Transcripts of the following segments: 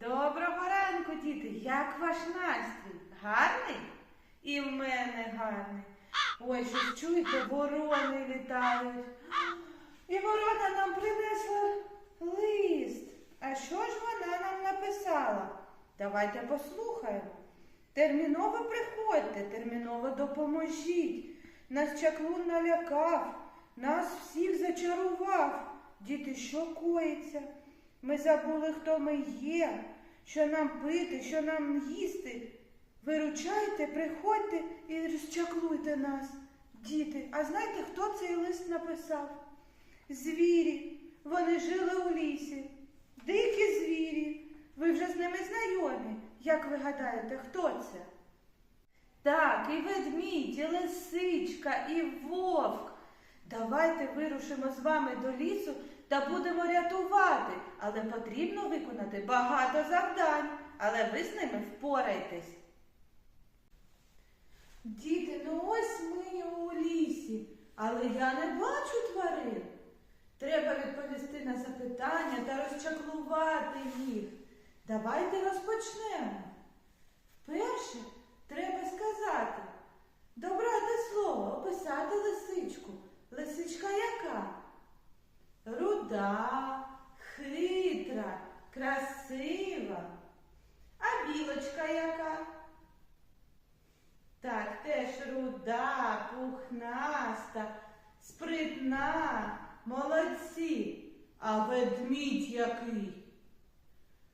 Доброго ранку, діти! Як ваш настрій? Гарний? І в мене гарний. Ой, щось чуєте, ворони літають. І ворона нам принесла лист. А що ж вона нам написала? Давайте послухаємо. Терміново приходьте, терміново допоможіть. Нас чаклун налякав, нас всіх зачарував. Діти, що коїться? Ми забули, хто ми є, що нам пити, що нам їсти. Виручайте, приходьте і розчаклуйте нас, діти. А знаєте, хто цей лист написав? Звірі. Вони жили у лісі. Дикі звірі. Ви вже з ними знайомі. Як ви гадаєте, хто це? Так, і ведмідь, і лисичка, і вовк. Давайте вирушимо з вами до лісу та будемо рятувати, але потрібно виконати багато завдань, але ви з ними впорайтесь. Діти, ну ось ми у лісі, але я не бачу тварин. Треба відповісти на запитання та розчаклувати їх. Давайте розпочнемо. Вперше треба сказати, добрати слово, описати лисичку. Лисичка яка? Руда, хитра, красива. А білочка яка? Так, теж руда, пухнаста, спритна, молодці. А ведмідь який?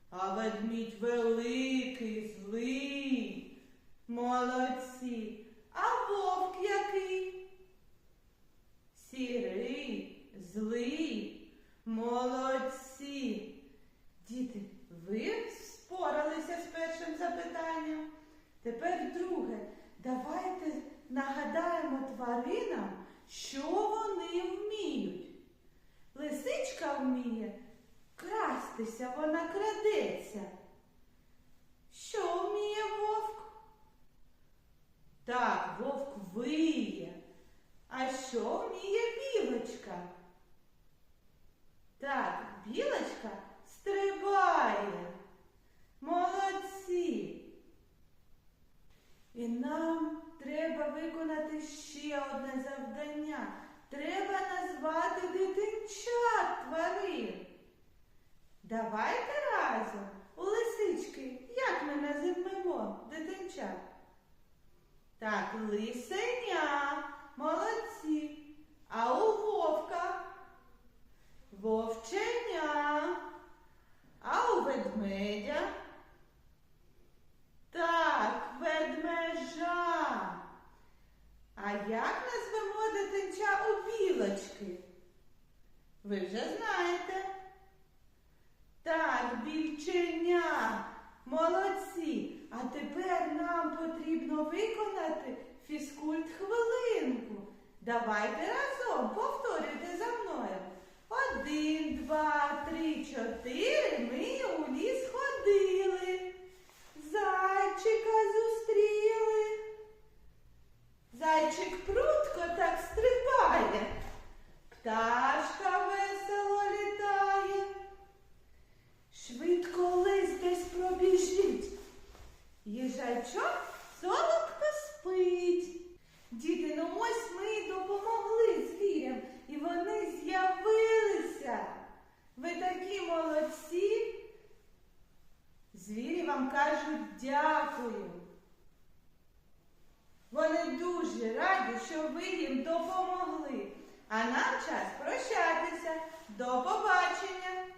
А ведмідь великий, злий, молодці. А вовк який? Сірий, злий, молодці. Діти, ви споралися з першим запитанням. Тепер друге. Давайте нагадаємо тваринам, що вони вміють. Лисичка вміє крастися, вона крадеться. Що вміє вовк? Так, вовк виє. А що вміє білочка? Так, білочка стрибає. Молодці. І нам треба виконати ще одне завдання. Треба назвати дитинчат тварин. Давайте разом у лисички, як ми називемо дитинчат? Так, лисеня, молодці. А у вовка вовченя. А у ведмедя? Так, ведмежа. А як назвемо дитинча у білочки? Ви вже знаєте. Так, більченя. Молодці. А тепер нам потрібно виконати фізкульт хвилинку. Давайте разом повторюйте за мною. Один, два, три, чотири. Ми у ліс ходили. Зайчика зустріли. Зайчик прутко так стрибає. Пташка весело літає. Швидко лист десь пробіжить. Їжачок солодко спить. Діти, ну ось ми й допомогли звірям, і вони з'явилися. Ви такі молодці. Звірі вам кажуть дякую. Вони дуже раді, що ви їм допомогли. А нам час прощатися. До побачення!